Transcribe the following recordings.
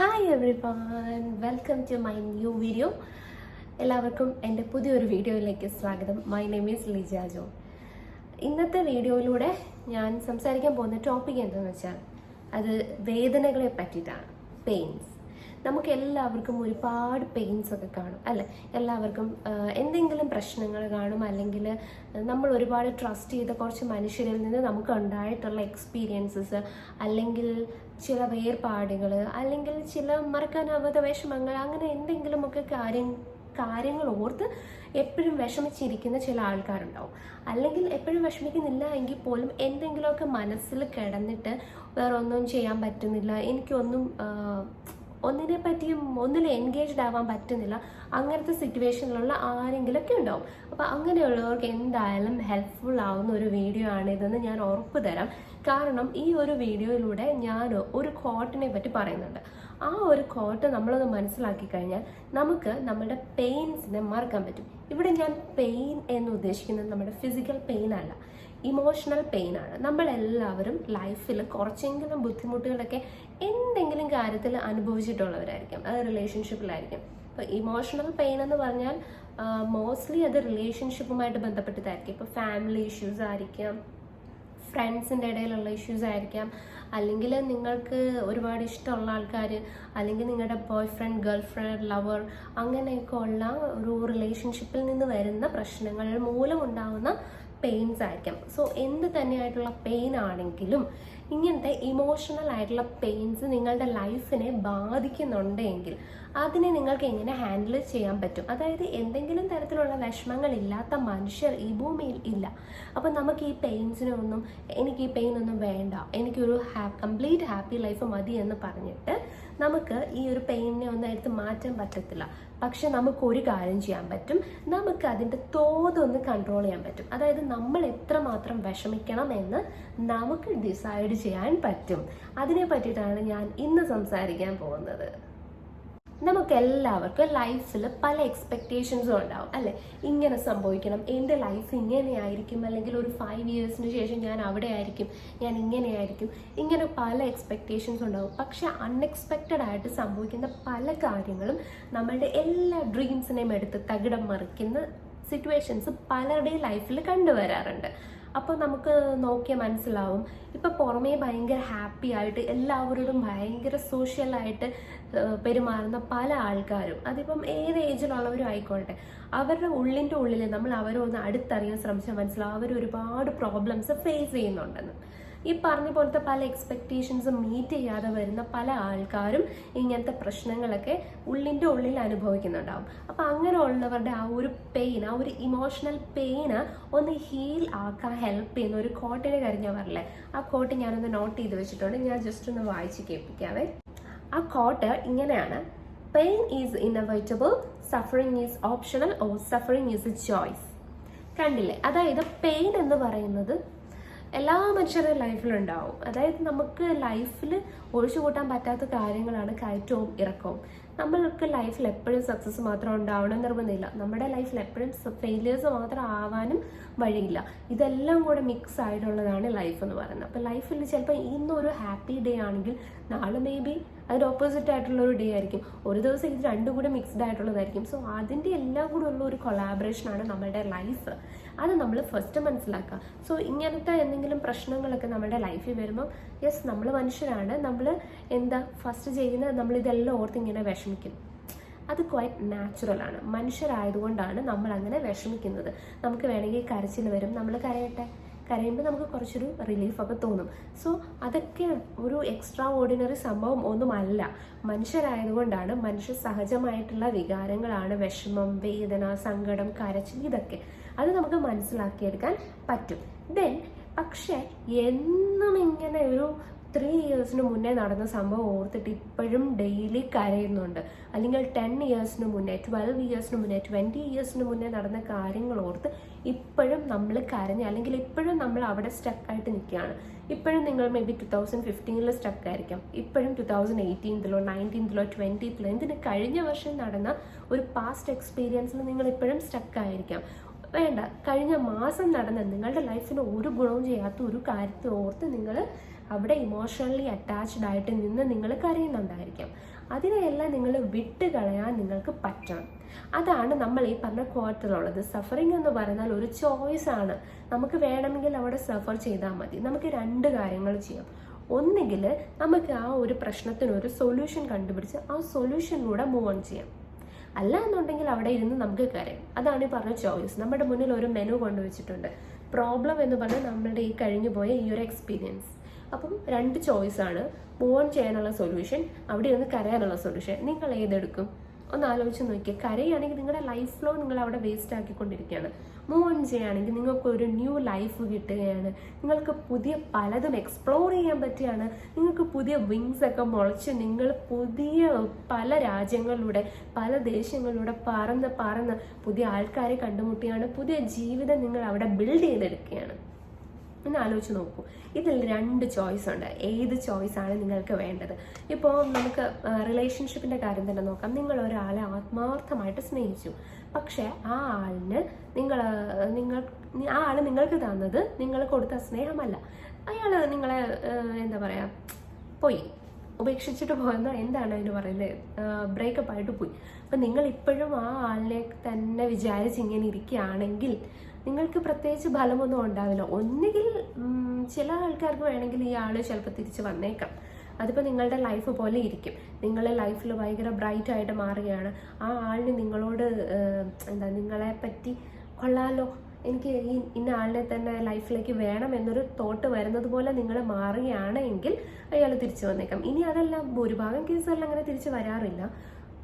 Hi everyone welcome to my new video എല്ലാവർക്കും എന്റെ പുതിയൊരു വീഡിയോയിലേക്ക് സ്വാഗതം. My name is Lija Jo ഇന്നത്തെ വീഡിയോയിലൂടെ ഞാൻ സംസാരിക്കാൻ പോകുന്ന ടോപ്പിക് എന്താണെന്ന് വെച്ചാൽ അത് വേദനകളെ പറ്റിയിട്ടാണ്. പെയിൻസ് നമുക്ക് എല്ലാവർക്കും ഒരുപാട് പെയിൻസ് ഒക്കെ കാണും അല്ലെ? എല്ലാവർക്കും എന്തെങ്കിലും പ്രശ്നങ്ങൾ കാണും അല്ലെങ്കിൽ നമ്മൾ ഒരുപാട് ട്രസ്റ്റ് ചെയ്ത കുറച്ച് മനുഷ്യരിൽ നിന്ന് നമുക്ക് ഉണ്ടായിട്ടുള്ള എക്സ്പീരിയൻസസ് അല്ലെങ്കിൽ ചില വേർപാടുകൾ അല്ലെങ്കിൽ ചില മറക്കാനാവാത്ത വിഷമങ്ങൾ അങ്ങനെ എന്തെങ്കിലുമൊക്കെ കാര്യം കാര്യങ്ങൾ ഓർത്ത് എപ്പോഴും വിഷമിച്ചിരിക്കുന്ന ചില ആൾക്കാരുണ്ടാവും. അല്ലെങ്കിൽ എപ്പോഴും വിഷമിക്കുന്നില്ല എങ്കിൽ പോലും എന്തെങ്കിലുമൊക്കെ മനസ്സിൽ കിടന്നിട്ട് വേറെ ഒന്നും ചെയ്യാൻ പറ്റുന്നില്ല എനിക്കൊന്നും ഒന്നിനെ പറ്റിയും ഒന്നിൽ എൻഗേജ്ഡ് ആവാൻ പറ്റുന്നില്ല. അങ്ങനത്തെ സിറ്റുവേഷനിലുള്ള ആരെങ്കിലുമൊക്കെ ഉണ്ടാവും. അപ്പോൾ അങ്ങനെയുള്ളവർക്ക് എന്തായാലും ഹെൽപ്ഫുൾ ആവുന്ന ഒരു വീഡിയോ ആണ് ആണിതെന്ന് ഞാൻ ഉറപ്പ് തരാം കാരണം ഈ ഒരു വീഡിയോയിലൂടെ ഞാൻ ഒരു കോട്ടിനെ പറ്റി പറയുന്നുണ്ട്. ആ ഒരു കോട്ട് നമ്മളൊന്ന് മനസ്സിലാക്കി കഴിഞ്ഞാൽ നമുക്ക് നമ്മുടെ പെയിൻസിനെ മറക്കാൻ പറ്റും. ഇവിടെ ഞാൻ പെയിൻ എന്ന് ഉദ്ദേശിക്കുന്നത് നമ്മുടെ ഫിസിക്കൽ പെയിൻ അല്ല. ഇമോഷണൽ പെയിൻ ആണ്. നമ്മളെല്ലാവരും ലൈഫിൽ കുറച്ചെങ്കിലും ബുദ്ധിമുട്ടുകളൊക്കെ എന്തെങ്കിലും കാര്യത്തിൽ അനുഭവിച്ചിട്ടുള്ളവരായിരിക്കും. അത് റിലേഷൻഷിപ്പിലായിരിക്കും ഇപ്പോൾ ഇമോഷണൽ പെയിൻ എന്ന് പറഞ്ഞാൽ മോസ്റ്റ്ലി അത് റിലേഷൻഷിപ്പുമായിട്ട് ബന്ധപ്പെട്ടതായിരിക്കും. ഇപ്പോൾ ഫാമിലി ഇഷ്യൂസ് ആയിരിക്കാം ഫ്രണ്ട്സിന്റെ ഇടയിലുള്ള ഇഷ്യൂസ് ആയിരിക്കാം. അല്ലെങ്കിൽ നിങ്ങൾക്ക് ഒരുപാട് ഇഷ്ടമുള്ള ആൾക്കാർ അല്ലെങ്കിൽ നിങ്ങളുടെ boy friend girl friend lover അങ്ങനെയൊക്കെ ഉള്ള ഒരു റിലേഷൻഷിപ്പിൽ നിന്ന് വരുന്ന പ്രശ്നങ്ങൾ മൂലം ഉണ്ടാകുന്ന പെയിൻസ് ആയിരിക്കാം. സോ എന്ത് തന്നെയായിട്ടുള്ള പെയിൻ ആണെങ്കിലും ഇങ്ങനത്തെ ഇമോഷണൽ ആയിട്ടുള്ള പെയിൻസ് നിങ്ങളുടെ ലൈഫിനെ ബാധിക്കുന്നുണ്ടെങ്കിൽ അതിനെ നിങ്ങൾക്ക് എങ്ങനെ ഹാൻഡിൽ ചെയ്യാൻ പറ്റും? അതായത് എന്തെങ്കിലും തരത്തിലുള്ള വിഷമങ്ങൾ ഇല്ലാത്ത മനുഷ്യർ ഈ ഭൂമിയിൽ ഇല്ല. അപ്പം നമുക്ക് ഈ പെയിൻസിനൊന്നും എനിക്ക് ഈ പെയിൻ ഒന്നും വേണ്ട. എനിക്കൊരു ഹാ കംപ്ലീറ്റ് ഹാപ്പി ലൈഫ് മതി എന്ന് പറഞ്ഞിട്ട് നമുക്ക് ഈ ഒരു ഒന്നും എടുത്ത് മാറ്റാൻ പറ്റത്തില്ല. പക്ഷെ നമുക്ക് ഒരു കാര്യം ചെയ്യാൻ പറ്റും. നമുക്ക് അതിന്റെ തോതൊന്ന് കൺട്രോൾ ചെയ്യാൻ പറ്റും. അതായത് നമ്മൾ എത്ര മാത്രം വിഷമിക്കണം എന്ന് നമുക്ക് ഡിസൈഡ് ചെയ്യാൻ പറ്റും. അതിനെ പറ്റിയിട്ടാണ് ഞാൻ ഇന്ന് സംസാരിക്കാൻ പോകുന്നത്. നമുക്ക് എല്ലാവർക്കും ലൈഫിൽ പല എക്സ്പെക്റ്റേഷൻസും ഉണ്ടാവും അല്ലെ? ഇങ്ങനെ സംഭവിക്കണം. എന്റെ ലൈഫ് ഇങ്ങനെയായിരിക്കും അല്ലെങ്കിൽ ഒരു ഫൈവ് ഇയേഴ്സിന് ശേഷം ഞാൻ അവിടെ ആയിരിക്കും ഞാൻ ഇങ്ങനെയായിരിക്കും. ഇങ്ങനെ പല എക്സ്പെക്റ്റേഷൻസ് ഉണ്ടാവും. പക്ഷെ അൺഎക്സ്പെക്റ്റഡ് ആയിട്ട് സംഭവിക്കുന്ന പല കാര്യങ്ങളും നമ്മളുടെ എല്ലാ ഡ്രീംസിനെയും എടുത്ത് തകിടം മറിക്കുന്ന സിറ്റുവേഷൻസ് പലരുടെയും ലൈഫിൽ കണ്ടുവരാറുണ്ട്. അപ്പോൾ നമുക്ക് നോക്കിയാൽ മനസ്സിലാവും. ഇപ്പം പുറമേ ഭയങ്കര ഹാപ്പി ആയിട്ട് എല്ലാവരോടും ഭയങ്കര സോഷ്യലായിട്ട് പെരുമാറുന്ന പല ആൾക്കാരും അതിപ്പം ഏത് ഏജിലുള്ളവരും ആയിക്കോട്ടെ അവരുടെ ഉള്ളിന്റെ ഉള്ളിൽ നമ്മൾ അവരെ ഒന്ന് അടുത്തറിയാൻ ശ്രമിച്ചാൽ മനസ്സിലാവും. അവർ ഒരുപാട് പ്രോബ്ലംസ് ഫേസ് ചെയ്യുന്നുണ്ടെന്ന്. ഈ പറഞ്ഞ പോലത്തെ പല എക്സ്പെക്റ്റേഷൻസും മീറ്റ് ചെയ്യാതെ വരുന്ന പല ആൾക്കാരും ഇങ്ങനത്തെ പ്രശ്നങ്ങളൊക്കെ ഉള്ളിന്റെ ഉള്ളിൽ അനുഭവിക്കുന്നുണ്ടാവും. അങ്ങനെ ഉള്ളവരുടെ ആ ഒരു പെയിൻ ആ ഒരു ഇമോഷണൽ പെയിന് ഒന്ന് ഹീൽ ആക്കാൻ ഹെൽപ്പ് ചെയ്യുന്ന ഒരു കോട്ടിനെ കാര്യം ഞാൻ ആ കോട്ട് ഞാനൊന്ന് നോട്ട് ചെയ്ത് വെച്ചിട്ടുണ്ട്. ഞാൻ ജസ്റ്റ് ഒന്ന് വായിച്ച് കേൾപ്പിക്കാവേ. ആ കോട്ട് ഇങ്ങനെയാണ്. Pain is inevitable suffering is optional or suffering is a choice കണ്ടില്ലേ? അതായത് പെയിൻ എന്ന് പറയുന്നത് എല്ലാ മനുഷ്യരുടെ ലൈഫിലുണ്ടാവും അതായത് നമുക്ക് ലൈഫിൽ ഒഴിച്ചു കൂട്ടാൻ പറ്റാത്ത കാര്യങ്ങളാണ് കയറ്റവും ഇറക്കവും. നമ്മൾക്ക് ലൈഫിൽ എപ്പോഴും സക്സസ് മാത്രം ഉണ്ടാവണം നിർബന്ധമില്ല നമ്മുടെ ലൈഫിൽ എപ്പോഴും ഫെയിലിയേഴ്സ് മാത്രം ആവാനും വഴിയില്ല. ഇതെല്ലാം കൂടെ മിക്സ് ആയിട്ടുള്ളതാണ് ലൈഫ് എന്ന് പറയുന്നത്. അപ്പോൾ ലൈഫിൽ ചിലപ്പോൾ ഇന്നൊരു ഹാപ്പി ഡേ ആണെങ്കിൽ നാളെ മേ ബി അതിന് ഓപ്പോസിറ്റ് ആയിട്ടുള്ള ഒരു ഡേ ആയിരിക്കും. ഒരു ദിവസം ഇത് രണ്ടും കൂടെ മിക്സ്ഡ് ആയിട്ടുള്ളതായിരിക്കും. സോ അതിന്റെ എല്ലാം കൂടെ ഉള്ള ഒരു കൊളാബറേഷനാണ് നമ്മുടെ ലൈഫ് അത് നമ്മൾ ഫസ്റ്റ് മനസ്സിലാക്കുക. സോ ഇങ്ങനത്തെ എന്തെങ്കിലും പ്രശ്നങ്ങളൊക്കെ നമ്മുടെ ലൈഫിൽ വരുമ്പോൾ യെസ് നമ്മൾ മനുഷ്യരാണ്. നമ്മൾ എന്താ ഫസ്റ്റ് ചെയ്യുന്നത്? നമ്മളിതെല്ലാം ഓർത്ത് ഇങ്ങനെ വിഷമിക്കും. അത് ക്വൈറ്റ് നാച്ചുറൽ ആണ്. മനുഷ്യരായതുകൊണ്ടാണ് നമ്മൾ അങ്ങനെ വിഷമിക്കുന്നത്. നമുക്ക് വേണമെങ്കിൽ കരച്ചിൽ വരും. നമ്മൾ കരയട്ടെ? കരയുമ്പോൾ നമുക്ക് കുറച്ചൊരു റിലീഫൊക്കെ തോന്നും. സോ അതൊക്കെ ഒരു എക്സ്ട്രാ ഓർഡിനറി സംഭവം ഒന്നുമല്ല. മനുഷ്യരായതുകൊണ്ടാണ് മനുഷ്യ സഹജമായിട്ടുള്ള വികാരങ്ങളാണ് വിഷമം വേദന സങ്കടം കരച്ചിൽ ഇതൊക്കെ. അത് നമുക്ക് മനസ്സിലാക്കിയെടുക്കാൻ പറ്റും. ദെൻ പക്ഷേ എന്നും ഇങ്ങനെ ഒരു ത്രീ ഇയേഴ്സിന് മുന്നേ നടന്ന സംഭവം ഓർത്തിട്ട് ഇപ്പോഴും ഡെയിലി കരയുന്നുണ്ട്. അല്ലെങ്കിൽ ടെൻ ഇയേഴ്സിന് മുന്നേ ട്വൽവ് ഇയേഴ്സിന് മുന്നേ ട്വന്റി ഇയേഴ്സിന് മുന്നേ നടന്ന കാര്യങ്ങൾ ഓർത്ത് ഇപ്പോഴും നമ്മൾ കരഞ്ഞ് അല്ലെങ്കിൽ ഇപ്പോഴും നമ്മൾ അവിടെ സ്റ്റക്കായിട്ട് നിൽക്കുകയാണ്. ഇപ്പോഴും നിങ്ങൾ മേ ബി ടു തൗസൻഡ് ഫിഫ്റ്റീനിൽ സ്റ്റക്ക് ആയിരിക്കാം. ഇപ്പോഴും ടു തൗസൻഡ് എയ്റ്റീൻത്തിലോ നയന്റീൻത്തിലോ ട്വന്റീത്തിലോ എന്തിന് കഴിഞ്ഞ വർഷം നടന്ന ഒരു പാസ്റ്റ് എക്സ്പീരിയൻസിൽ നിങ്ങൾ ഇപ്പോഴും സ്റ്റക്ക് ആയിരിക്കാം. വേണ്ട കഴിഞ്ഞ മാസം നടന്ന നിങ്ങളുടെ ലൈഫിന് ഒരു ഗുണവും ചെയ്യാത്ത ഒരു കാര്യത്തെ ഓർത്ത് നിങ്ങൾ അവിടെ ഇമോഷണലി അറ്റാച്ച്ഡ് ആയിട്ട് നിന്ന് നിങ്ങൾ കരയുന്നുണ്ടായിരിക്കാം. അതിനെയെല്ലാം നിങ്ങൾ വിട്ട് കളയാൻ നിങ്ങൾക്ക് പറ്റണം. അതാണ് നമ്മൾ ഈ പറഞ്ഞ ക്വാർട്ടറിലുള്ളത് സഫറിങ് എന്ന് പറഞ്ഞാൽ ഒരു ചോയ്സ് ആണ്. നമുക്ക് വേണമെങ്കിൽ അവിടെ സഫർ ചെയ്താൽ മതി. നമുക്ക് രണ്ട് കാര്യങ്ങൾ ചെയ്യാം. ഒന്നുകിൽ നമുക്ക് ആ ഒരു പ്രശ്നത്തിന് ഒരു സൊല്യൂഷൻ കണ്ടുപിടിച്ച് ആ സൊല്യൂഷനിലൂടെ മൂവ് ഓൺ ചെയ്യാം. അല്ല എന്നുണ്ടെങ്കിൽ അവിടെ ഇരുന്ന് നമുക്ക് കരയാം. അതാണ് ഈ പറഞ്ഞ ചോയ്സ് നമ്മുടെ മുന്നിൽ ഒരു മെനു കൊണ്ടുവച്ചിട്ടുണ്ട്. പ്രോബ്ലം എന്ന് പറഞ്ഞാൽ നമ്മളുടെ ഈ കഴിഞ്ഞു പോയ ഈ ഒരു എക്സ്പീരിയൻസ് അപ്പം രണ്ട് ചോയ്സ് ആണ്. മൂവ് ഓൺ ചെയ്യാനുള്ള സൊല്യൂഷൻ അവിടെ ഇരുന്ന് കരയാനുള്ള സൊല്യൂഷൻ നിങ്ങൾ ഏതെടുക്കും? ഒന്ന് ആലോചിച്ച് നോക്കിയാൽ കരയാണെങ്കിൽ നിങ്ങളുടെ ലൈഫ് ഫ്ലോ നിങ്ങൾ അവിടെ വേസ്റ്റ് ആക്കിക്കൊണ്ടിരിക്കുകയാണ്. മൂവ് ഓൺ ചെയ്യുകയാണെങ്കിൽ നിങ്ങൾക്ക് ഒരു ന്യൂ ലൈഫ് കിട്ടുകയാണ്. നിങ്ങൾക്ക് പുതിയ പലതും എക്സ്പ്ലോർ ചെയ്യാൻ പറ്റുകയാണ്. നിങ്ങൾക്ക് പുതിയ വിങ്സ് ഒക്കെ മുളച്ച് നിങ്ങൾ പുതിയ പല രാജ്യങ്ങളിലൂടെ പല ദേശങ്ങളിലൂടെ പറന്ന് പറന്ന് പുതിയ ആൾക്കാരെ കണ്ടുമുട്ടിയാണ് പുതിയ ജീവിതം നിങ്ങൾ അവിടെ ബിൽഡ് ചെയ്തെടുക്കുകയാണ്. ഒന്ന് ആലോചിച്ച് നോക്കൂ. ഇതിൽ രണ്ട് ചോയ്സ് ഉണ്ട്. ഏത് ചോയ്സ് ആണ് നിങ്ങൾക്ക് വേണ്ടത്? ഇപ്പോൾ നമുക്ക് റിലേഷൻഷിപ്പിന്റെ കാര്യം തന്നെ നോക്കാം. നിങ്ങൾ ഒരാളെ ആത്മാർത്ഥമായിട്ട് സ്നേഹിച്ചു. പക്ഷേ ആ ആളിന് നിങ്ങൾ നിങ്ങൾ ആ ആൾ നിങ്ങൾക്ക് തന്നത് നിങ്ങൾ കൊടുത്ത സ്നേഹമല്ല. അയാൾ നിങ്ങളെ എന്താ പറയുക പോയി. ഉപേക്ഷിച്ചിട്ട് പോകുന്ന എന്താണ് അതിന് പറയുന്നത് ബ്രേക്കപ്പ് ആയിട്ട് പോയി. അപ്പം നിങ്ങൾ ഇപ്പോഴും ആ ആളിനെ തന്നെ വിചാരിച്ച് ഇങ്ങനെ ഇരിക്കുകയാണെങ്കിൽ നിങ്ങൾക്ക് പ്രത്യേകിച്ച് ഫലമൊന്നും ഉണ്ടാവില്ല. ഒന്നുകിൽ ചില ആൾക്കാർക്ക് വേണമെങ്കിൽ ഈ ആൾ ചിലപ്പോൾ തിരിച്ച് വന്നേക്കാം. അതിപ്പോൾ നിങ്ങളുടെ ലൈഫ് പോലെ ഇരിക്കും. നിങ്ങളുടെ ലൈഫിൽ ഭയങ്കര ബ്രൈറ്റ് ആയിട്ട് മാറുകയാണ്. ആ ആളിന് നിങ്ങളോട് എന്താ നിങ്ങളെ പറ്റി കൊള്ളാലോ? എനിക്ക് ഈ ഇന്ന ആളിനെ തന്നെ ലൈഫിലേക്ക് വേണം എന്നൊരു തോട്ട് വരുന്നത് പോലെ നിങ്ങൾ മാറുകയാണെങ്കിൽ അയാൾ തിരിച്ചു വന്നേക്കാം. ഇനി അതെല്ലാം ഭൂരിഭാഗം കേസുകളിൽ അങ്ങനെ തിരിച്ചു വരാറില്ല.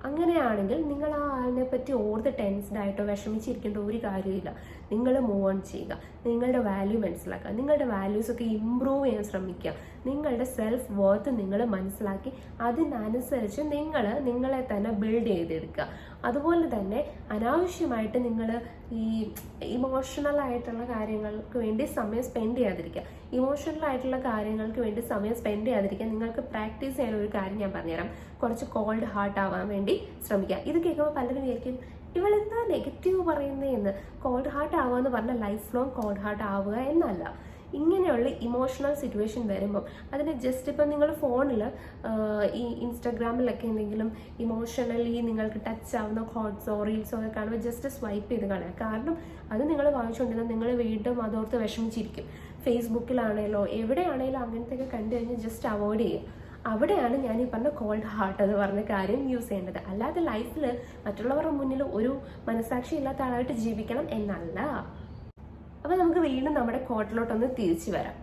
അങ്ങനെയാണെങ്കിൽ നിങ്ങൾ ആ ആളിനെ പറ്റി ഓർത്ത് ടെൻസ്ഡ് ആയിട്ടോ വിഷമിച്ചിരിക്കേണ്ട ഒരു കാര്യമില്ല. നിങ്ങൾ മൂവ് ഓൺ ചെയ്യുക. നിങ്ങളുടെ വാല്യൂ മനസ്സിലാക്കുക. നിങ്ങളുടെ വാല്യൂസ് ഒക്കെ ഇമ്പ്രൂവ് ചെയ്യാൻ ശ്രമിക്കുക. നിങ്ങളുടെ സെൽഫ് വർത്ത് നിങ്ങൾ മനസ്സിലാക്കി. അതിനനുസരിച്ച് നിങ്ങൾ നിങ്ങളെ തന്നെ ബിൽഡ് ചെയ്തെടുക്കുക. അതുപോലെ തന്നെ അനാവശ്യമായിട്ട് നിങ്ങൾ ഈ ഇമോഷണൽ ആയിട്ടുള്ള കാര്യങ്ങൾക്ക് വേണ്ടി സമയം സ്പെൻഡ് ചെയ്യാതിരിക്കുക. ഇമോഷണൽ ആയിട്ടുള്ള കാര്യങ്ങൾക്ക് വേണ്ടി സമയം സ്പെൻഡ് ചെയ്യാതിരിക്കുക. നിങ്ങൾക്ക് പ്രാക്ടീസ് ചെയ്യാൻ ഒരു കാര്യം ഞാൻ പറഞ്ഞുതരാം. കുറച്ച് കോൾഡ് ഹാർട്ട് ആവാൻ വേണ്ടി ശ്രമിക്കുക. ഇത് കേൾക്കുമ്പോൾ പലരും വിചാരിക്കും ഇവളെന്താ നെഗറ്റീവ് പറയുന്നതെന്ന് കോൾഡ് ഹാർട്ട് ആവുക എന്ന് പറഞ്ഞാൽ ലൈഫ് ലോങ് കോൾഡ് ഹാർട്ട് ആവുക എന്നല്ല. ഇങ്ങനെയുള്ള ഇമോഷണൽ സിറ്റുവേഷൻ വരുമ്പം അതിന് ജസ്റ്റ് ഇപ്പം നിങ്ങൾ ഫോണിൽ ഈ ഇൻസ്റ്റാഗ്രാമിലൊക്കെ എന്തെങ്കിലും ഇമോഷണലി നിങ്ങൾക്ക് ടച്ച് ആവുന്ന ഹോട്ട്സോ റീൽസോ ഒക്കെ കാണുമ്പോൾ ജസ്റ്റ് സ്വൈപ്പ് ചെയ്ത് കളയുക കാരണം അത് നിങ്ങൾ വാങ്ങിച്ചുകൊണ്ടിരുന്നാൽ നിങ്ങൾ വീണ്ടും അതോർത്ത് വിഷമിച്ചിരിക്കും. ഫേസ്ബുക്കിലാണേലോ എവിടെയാണേലും അങ്ങനത്തെയൊക്കെ കണ്ടു കഴിഞ്ഞാൽ ജസ്റ്റ് അവോയ്ഡ് ചെയ്യുക. അവിടെയാണ് ഞാൻ ഈ പറഞ്ഞ കോൾഡ് ഹാർട്ട് എന്ന് പറഞ്ഞ കാര്യം യൂസ് ചെയ്യേണ്ടത്. അല്ലാതെ ലൈഫിൽ മറ്റുള്ളവരുടെ മുന്നിൽ ഒരു മനസാക്ഷി ഇല്ലാത്ത ആളായിട്ട് ജീവിക്കണം എന്നല്ല. അപ്പൊ നമുക്ക് വീണ്ടും നമ്മുടെ കോട്ടിലോട്ടൊന്ന് തിരിച്ചു വരാം.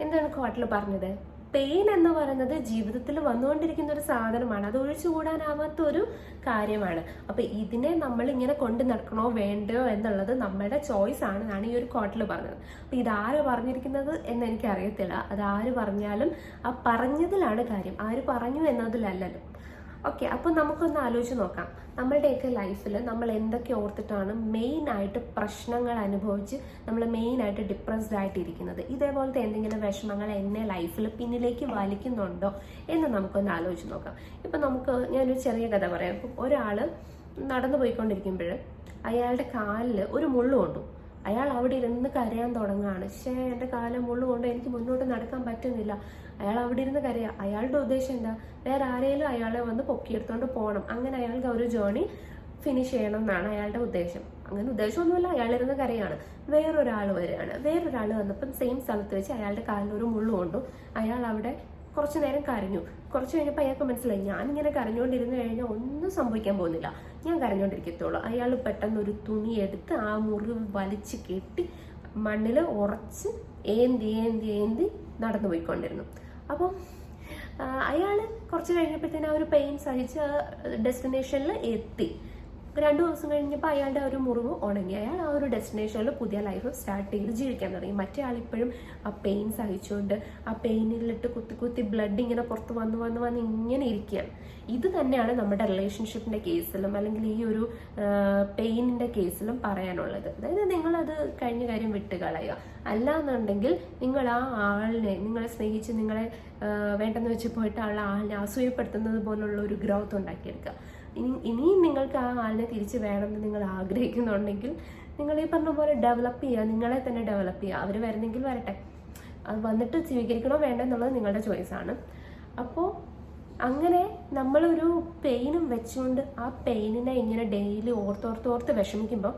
എന്താണ് കോട്ടിൽ പറഞ്ഞത്? പെയിൻ എന്ന് പറയുന്നത് ജീവിതത്തിൽ വന്നുകൊണ്ടിരിക്കുന്ന ഒരു സാധനമാണ്. അത് ഒഴിച്ചു കൂടാനാവാത്ത ഒരു കാര്യമാണ്. അപ്പൊ ഇതിനെ നമ്മൾ ഇങ്ങനെ കൊണ്ടു നടക്കണോ വേണ്ടയോ എന്നുള്ളത് നമ്മുടെ ചോയ്സ് ആണ് എന്നാണ് ഈ ഒരു കോട്ടിൽ പറഞ്ഞത്. അപ്പൊ ഇതാര് പറഞ്ഞിരിക്കുന്നത് എന്ന് എനിക്ക് അറിയത്തില്ല അത് ആര് പറഞ്ഞാലും ആ പറഞ്ഞതിലാണ് കാര്യം. ആര് പറഞ്ഞു എന്നതിലല്ലല്ലോ. ഓക്കെ അപ്പോൾ നമുക്കൊന്ന് ആലോചിച്ച് നോക്കാം. നമ്മളുടെയൊക്കെ ലൈഫിൽ നമ്മൾ എന്തൊക്കെ ഓർത്തിട്ടാണ് മെയിൻ ആയിട്ട് പ്രശ്നങ്ങൾ അനുഭവിച്ച് നമ്മൾ മെയിനായിട്ട് ഡിപ്രസ്ഡ് ആയിട്ടിരിക്കുന്നത്? ഇതേപോലത്തെ എന്തെങ്കിലും വിഷമങ്ങൾ എന്നെ ലൈഫിൽ പിന്നിലേക്ക് വലിക്കുന്നുണ്ടോ എന്ന് നമുക്കൊന്ന് ആലോചിച്ച് നോക്കാം. ഇപ്പം നമുക്ക് ഞാനൊരു ചെറിയ കഥ പറയാം. ഒരാൾ നടന്നു പോയിക്കൊണ്ടിരിക്കുമ്പോൾ അയാളുടെ കാലിൽ ഒരു മുള്ളു കൊണ്ടു. അയാൾ അവിടെ ഇരുന്ന് കരയാൻ തുടങ്ങുകയാണ്. ശേ എന്റെ കാലം മുള്ളു കൊണ്ട് എനിക്ക് മുന്നോട്ട് നടക്കാൻ പറ്റുന്നില്ല. അയാൾ അവിടെ ഇരുന്ന് കരയാ. അയാളുടെ ഉദ്ദേശം എന്താ? വേറെ ആരെങ്കിലും അയാളെ വന്ന് പൊക്കിയെടുത്തോണ്ട് പോകണം അങ്ങനെ അയാൾക്ക് ഒരു ജേണി ഫിനിഷ് ചെയ്യണം എന്നാണ് അയാളുടെ ഉദ്ദേശം. അങ്ങനെ ഉദ്ദേശമൊന്നുമില്ല. അയാൾ ഇരുന്ന് കരയാണ്. വേറൊരാൾ വരികയാണ്. വേറൊരാൾ വന്നപ്പം സെയിം സ്ഥലത്ത് വെച്ച് അയാളുടെ കാലിൽ ഒരു മുള്ളു കൊണ്ടു അയാൾ അവിടെ കുറച്ചു നേരം കരഞ്ഞു. കുറച്ച് കഴിഞ്ഞപ്പോൾ അയാൾക്ക് മനസ്സിലായി ഞാനിങ്ങനെ കരഞ്ഞുകൊണ്ടിരുന്ന് കഴിഞ്ഞാൽ ഒന്നും സംഭവിക്കാൻ പോകുന്നില്ല. ഞാൻ കരഞ്ഞുകൊണ്ടിരിക്കത്തുള്ളൂ അയാൾ പെട്ടെന്ന് ഒരു തുണി എടുത്ത് ആ മുറിവ് വലിച്ച് കെട്ടി മണ്ണിൽ ഉറച്ച് ഏന്തി ഏന്തി ഏന്തി നടന്നു പോയിക്കൊണ്ടിരുന്നു. അപ്പം അയാൾ കുറച്ച് കഴിഞ്ഞപ്പോഴത്തേന് ആ ഒരു പെയിൻ സഹിച്ച് ഡെസ്റ്റിനേഷനിൽ എത്തി. രണ്ടു ദിവസം കഴിഞ്ഞപ്പോൾ അയാളുടെ ഒരു മുറിവ് ഉണങ്ങി. അയാൾ ആ ഒരു ഡെസ്റ്റിനേഷനിൽ പുതിയ ലൈഫ് സ്റ്റാർട്ട് ചെയ്ത് ജീവിക്കാൻ തുടങ്ങി. മറ്റേ ആളിപ്പോഴും ആ പെയിൻ സഹിച്ചുകൊണ്ട് ആ പെയിനിലിട്ട് കുത്തി കുത്തി ബ്ലഡ് ഇങ്ങനെ പുറത്ത് വന്ന് വന്ന് വന്ന് ഇങ്ങനെ ഇരിക്കുകയാണ് ഇത് തന്നെയാണ് നമ്മുടെ റിലേഷൻഷിപ്പിന്റെ കേസിലും അല്ലെങ്കിൽ ഈ ഒരു പെയിനിന്റെ കേസിലും പറയാനുള്ളത്. അതായത് നിങ്ങളത് കഴിഞ്ഞ കാര്യം വിട്ടുകളയുക അല്ലാന്നുണ്ടെങ്കിൽ നിങ്ങൾ ആ ആളിനെ നിങ്ങളെ സ്നേഹിച്ച് നിങ്ങളെ വേണ്ടെന്ന് വെച്ച് പോയിട്ട് ആ ആളിനെ അസൂയപ്പെടുത്തുന്നത് പോലുള്ള ഒരു ഗ്രോത്ത് ഉണ്ടാക്കിയെടുക്കുക. ഇനി ഇനിയും നിങ്ങൾക്ക് ആ ആളിനെ തിരിച്ച് വേണമെന്ന് നിങ്ങൾ ആഗ്രഹിക്കുന്നുണ്ടെങ്കിൽ നിങ്ങൾ ഈ പറഞ്ഞ പോലെ ഡെവലപ്പ് ചെയ്യുക. നിങ്ങളെ തന്നെ ഡെവലപ്പ് ചെയ്യുക. അവർ വരുന്നെങ്കിൽ വരട്ടെ. അത് വന്നിട്ട് സ്വീകരിക്കണോ വേണ്ടോ എന്നുള്ളത് നിങ്ങളുടെ ചോയ്സാണ് അപ്പോൾ അങ്ങനെ നമ്മളൊരു പെയിനും വെച്ചുകൊണ്ട് ആ പെയിനിനെ ഇങ്ങനെ ഡെയിലി ഓർത്തോർത്തോർത്ത് വിഷമിക്കുമ്പോൾ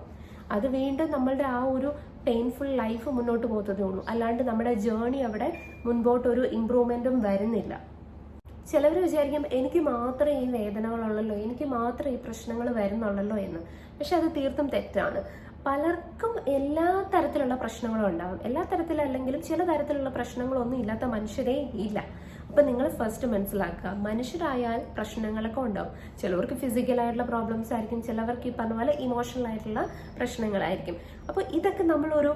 അത് വീണ്ടും നമ്മളുടെ ആ ഒരു പെയിൻഫുൾ ലൈഫ് മുന്നോട്ട് പോകത്തതേ ഉള്ളൂ. അല്ലാണ്ട് നമ്മുടെ ജേണി അവിടെ മുൻപോട്ടൊരു ഇമ്പ്രൂവ്മെന്റും വരുന്നില്ല. ചിലവർ വിചാരിക്കും എനിക്ക് മാത്രമേ ഈ വേദനകളുള്ളല്ലോ എനിക്ക് മാത്രമേ ഈ പ്രശ്നങ്ങൾ വരുന്നുള്ളല്ലോ എന്ന്. പക്ഷെ അത് തീർത്തും തെറ്റാണ്. പലർക്കും എല്ലാ തരത്തിലുള്ള പ്രശ്നങ്ങളും ഉണ്ടാകും എല്ലാ തരത്തിലല്ലെങ്കിലും ചില തരത്തിലുള്ള പ്രശ്നങ്ങളൊന്നും ഇല്ലാത്ത മനുഷ്യരേ ഇല്ല. അപ്പൊ നിങ്ങൾ ഫസ്റ്റ് മനസ്സിലാക്കുക. മനുഷ്യരായാൽ പ്രശ്നങ്ങളൊക്കെ ഉണ്ടാവും. ചിലവർക്ക് ഫിസിക്കലായിട്ടുള്ള പ്രോബ്ലംസ് ആയിരിക്കും. ചിലവർക്ക് ഈ പറഞ്ഞ പോലെ ഇമോഷണൽ ആയിട്ടുള്ള പ്രശ്നങ്ങളായിരിക്കും. അപ്പോൾ ഇതൊക്കെ നമ്മളൊരു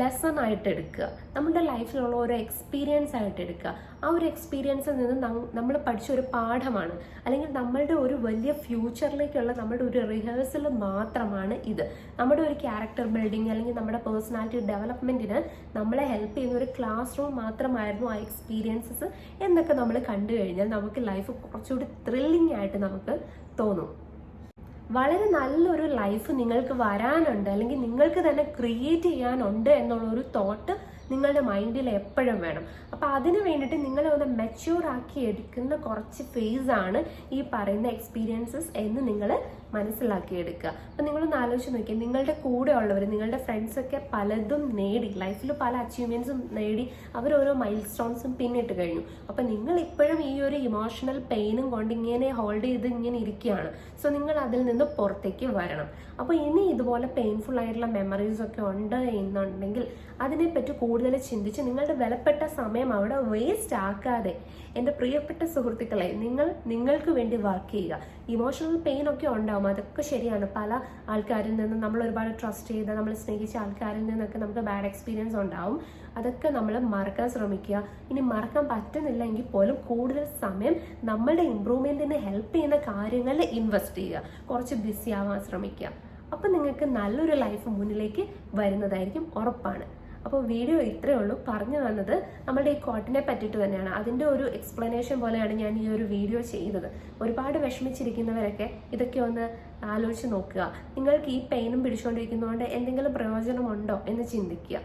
ലെസൺ ആയിട്ട് എടുക്കുക. നമ്മുടെ ലൈഫിലുള്ള ഒരു എക്സ്പീരിയൻസ് ആയിട്ട് എടുക്കുക. ആ ഒരു എക്സ്പീരിയൻസിൽ നിന്ന് നമ്മൾ പഠിച്ച ഒരു പാഠമാണ്. അല്ലെങ്കിൽ നമ്മളുടെ ഒരു വലിയ ഫ്യൂച്ചറിലേക്കുള്ള നമ്മുടെ ഒരു റിഹേഴ്സൽ മാത്രമാണ് ഇത്. നമ്മുടെ ഒരു ക്യാരക്ടർ ബിൽഡിംഗ് അല്ലെങ്കിൽ നമ്മുടെ പേഴ്സണാലിറ്റി ഡെവലപ്മെന്റിന് നമ്മളെ ഹെൽപ്പ് ചെയ്യുന്ന ഒരു ക്ലാസ് റൂം മാത്രമായിരുന്നു ആ എക്സ്പീരിയൻസസ് എന്നൊക്കെ നമ്മൾ കണ്ടു കഴിഞ്ഞാൽ നമുക്ക് ലൈഫ് കുറച്ചുകൂടി ത്രില്ലിംഗ് ആയിട്ട് നമുക്ക് തോന്നും. വളരെ നല്ലൊരു ലൈഫ് നിങ്ങൾക്ക് വരാനുണ്ട് അല്ലെങ്കിൽ നിങ്ങൾക്ക് തന്നെ ക്രിയേറ്റ് ചെയ്യാനുണ്ട് എന്നുള്ളൊരു തോട്ട് നിങ്ങളുടെ മൈൻഡിൽ എപ്പോഴും വേണം. അപ്പോൾ അതിന് വേണ്ടിയിട്ട് നിങ്ങളെ ഒന്ന് മെച്യൂർ ആക്കി എടുക്കുന്ന കുറച്ച് ഫേസ് ആണ് ഈ പറയുന്ന എക്സ്പീരിയൻസസ് എന്ന് നിങ്ങൾ മനസ്സിലാക്കി എടുക്കുക അപ്പം നിങ്ങളൊന്ന് ആലോചിച്ച് നോക്കിയാൽ നിങ്ങളുടെ കൂടെ ഉള്ളവർ നിങ്ങളുടെ ഫ്രണ്ട്സൊക്കെ പലതും നേടി ലൈഫിൽ പല അച്ചീവ്മെന്റ്സും നേടി അവർ ഓരോ മൈൽ സ്റ്റോൺസും പിന്നിട്ട് കഴിഞ്ഞു. അപ്പം നിങ്ങൾ ഇപ്പോഴും ഈ ഒരു ഇമോഷണൽ പെയിനും കൊണ്ട് ഇങ്ങനെ ഹോൾഡ് ചെയ്ത് ഇങ്ങനെ ഇരിക്കുകയാണ്. സോ നിങ്ങൾ അതിൽ നിന്ന് പുറത്തേക്ക് വരണം. അപ്പോൾ ഇനി ഇതുപോലെ പെയിൻഫുൾ ആയിട്ടുള്ള മെമ്മറീസ് ഒക്കെ ഉണ്ട് എന്നുണ്ടെങ്കിൽ അതിനെപ്പറ്റി കൂടുതൽ ചിന്തിച്ച് നിങ്ങളുടെ വിലപ്പെട്ട സമയം അവിടെ വേസ്റ്റ് ആക്കാതെ എന്റെ പ്രിയപ്പെട്ട സുഹൃത്തുക്കളെ നിങ്ങൾ നിങ്ങൾക്ക് വേണ്ടി വർക്ക് ചെയ്യുക. ഇമോഷണൽ പെയിൻ ഒക്കെ ഉണ്ടാവും അതൊക്കെ ശരിയാണ്. പല ആൾക്കാരിൽ നിന്നും നമ്മൾ ഒരുപാട് ട്രസ്റ്റ് ചെയ്ത നമ്മൾ സ്നേഹിച്ച ആൾക്കാരിൽ നിന്നൊക്കെ നമുക്ക് ബാഡ് എക്സ്പീരിയൻസ് ഉണ്ടാവും. അതൊക്കെ നമ്മൾ മറക്കാൻ ശ്രമിക്കുക. ഇനി മറക്കാൻ പറ്റുന്നില്ലെങ്കിൽ പോലും കൂടുതൽ സമയം നമ്മളുടെ ഇമ്പ്രൂവ്മെന്റിന് ഹെൽപ്പ് ചെയ്യുന്ന കാര്യങ്ങളിൽ ഇൻവെസ്റ്റ് ചെയ്യുക. കുറച്ച് ബിസി ആവാൻ ശ്രമിക്കുക. അപ്പം നിങ്ങൾക്ക് നല്ലൊരു ലൈഫ് മുന്നിലേക്ക് വരുന്നതായിരിക്കും ഉറപ്പാണ്. അപ്പോൾ വീഡിയോ ഇത്രയേ ഉള്ളൂ. പറഞ്ഞു തന്നത് നമ്മുടെ ഈ കോട്ടിനെ പറ്റിയിട്ട് തന്നെയാണ്. അതിന്റെ ഒരു എക്സ്പ്ലനേഷൻ പോലെയാണ് ഞാൻ ഈ ഒരു വീഡിയോ ചെയ്തത്. ഒരുപാട് വിഷമിച്ചിരിക്കുന്നവരൊക്കെ ഇതൊക്കെ ഒന്ന് ആലോചിച്ച് നോക്കുക. നിങ്ങൾക്ക് ഈ പെയിനും പിടിച്ചുകൊണ്ടിരിക്കുന്നതുകൊണ്ട് എന്തെങ്കിലും പ്രയോജനമുണ്ടോ എന്ന് ചിന്തിക്കുക.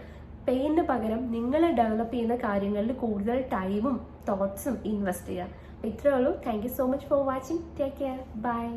പെയിന് പകരം നിങ്ങൾ ഡെവലപ്പ് ചെയ്യുന്ന കാര്യങ്ങളിൽ കൂടുതൽ ടൈമും തോട്ട്സും ഇൻവെസ്റ്റ് ചെയ്യുക. ഇത്രയേ ഉള്ളൂ. Thank you so much for watching take care bye